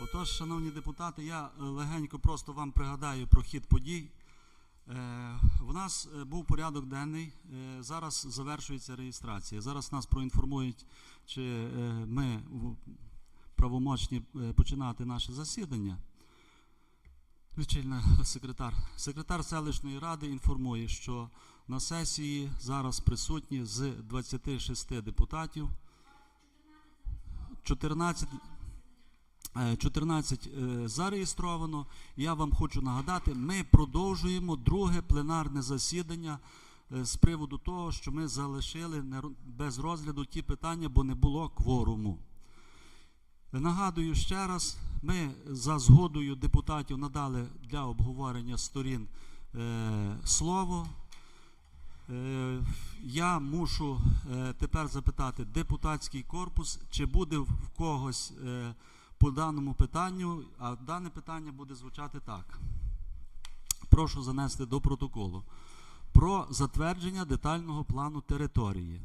Отож, шановні депутати, я е, легенько просто вам пригадаю про хід подій. Е, В нас е, був порядок денний. е, Зараз завершується реєстрація. Зараз нас проінформують, чи е, ми правомочні е, починати наше засідання. Лічильна секретар. Секретар селищної ради інформує, що на сесії зараз присутні з 26 депутатів 14 Е, 14 е, зареєстровано. Я вам хочу нагадати, ми продовжуємо друге пленарне засідання е, з приводу того, що ми залишили без розгляду ті питання, бо не було кворуму. Нагадую ще раз, ми за згодою депутатів надали для обговорення сторін е, слово. Е, я мушу е, тепер запитати депутатський корпус, чи буде в когось е, по даному питанню, а дане питання буде звучати так. Прошу занести до протоколу. Про затвердження детального плану території.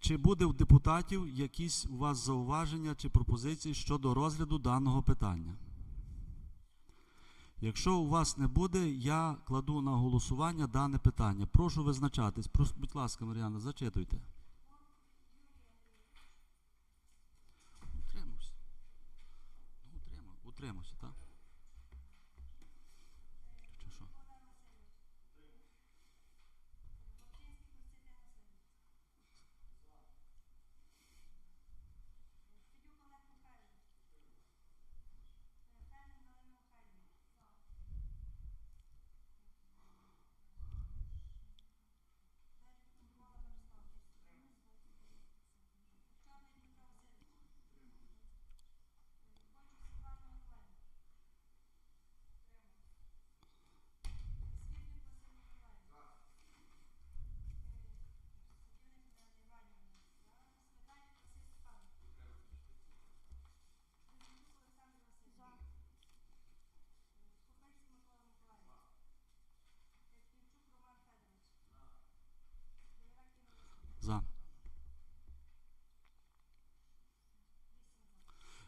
Чи буде в депутатів якісь у вас зауваження чи пропозиції щодо розгляду даного питання? Якщо у вас не буде, я кладу на голосування дане питання. Прошу визначатись. Прос- Будь ласка, Мар'яна, зачитуйте. Утримався, так?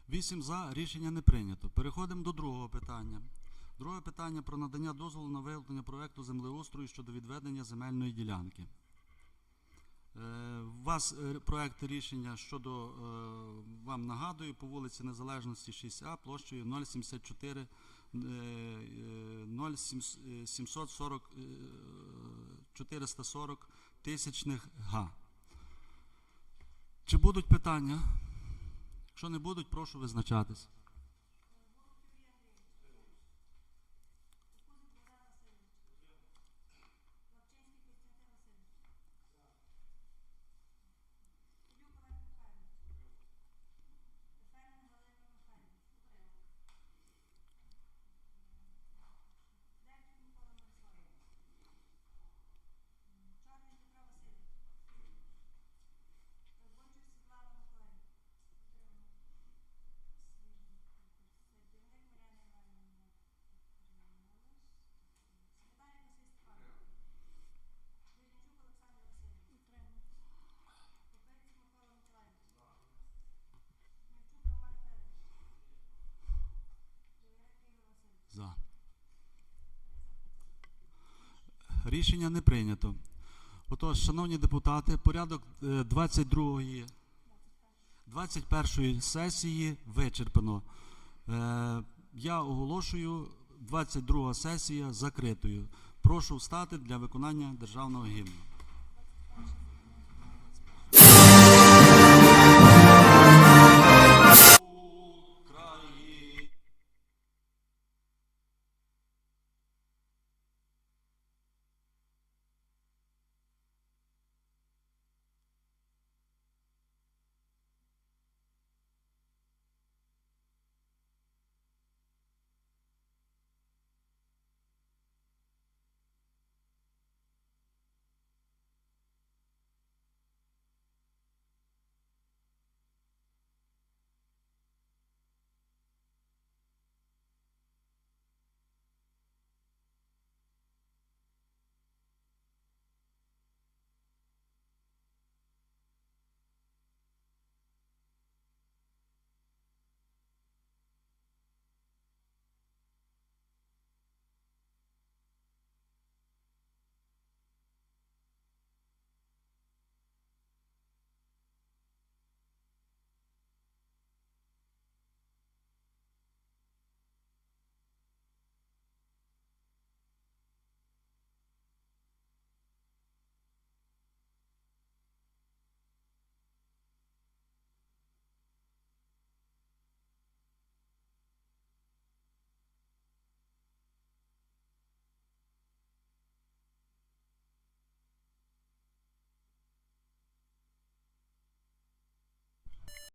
8 за. Рішення не прийнято. Переходимо до другого питання. Друге питання про надання дозволу на виготовлення проєкту землеустрою щодо відведення земельної ділянки. Е, у вас е, проєкт рішення щодо, е, вам нагадую, по вулиці Незалежності 6А площею 0,74 0,740 440 тисячних га. Чи будуть питання? Якщо не будуть, прошу визначатись. За. Рішення не прийнято. Отож, шановні депутати, порядок е, 22-ї 21-ї сесії вичерпано. Е, Я оголошую 22 сесія закритою. Прошу встати для виконання державного гімну.